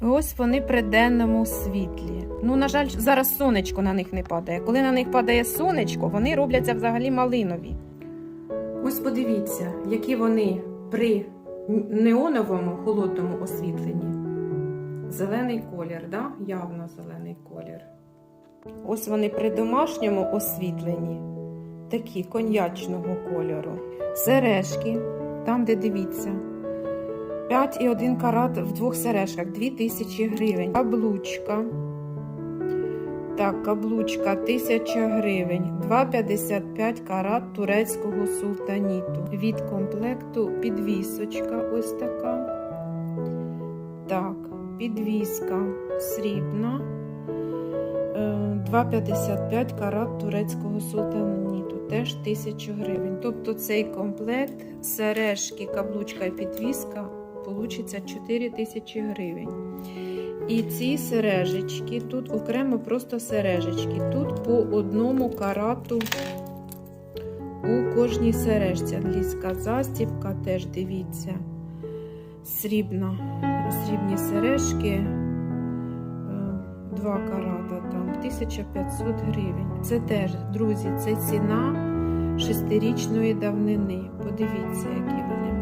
Ось вони при денному світлі. Ну, на жаль, зараз сонечко на них не падає. Коли на них падає сонечко, вони робляться взагалі малинові. Ось подивіться, які вони при неоновому холодному освітленні. Зелений колір, да? явно зелений колір. Ось вони при домашньому освітленні, такі коньячного кольору. Сережки, там, де дивіться. 5,1 карат в двох сережках 2000 гривень. Каблучка. Так, каблучка 1000 гривень. 2,55 карат турецького султаніту. Від комплекту підвісочка ось така. Так, підвіска срібна. Е, 2,55 карат турецького султаніту. Теж 1000 гривень. Тобто цей комплект, сережки, каблучка і підвіска получиться 4 тисячі гривень. І ці сережечки, тут окремо просто сережечки. Тут по одному карату у кожній сережці. Англійська застібка, теж дивіться. Срібна. Срібні сережки. е, Два карата там 1500 гривень. Це теж, друзі, це ціна шестирічної давнини. Подивіться, які вони.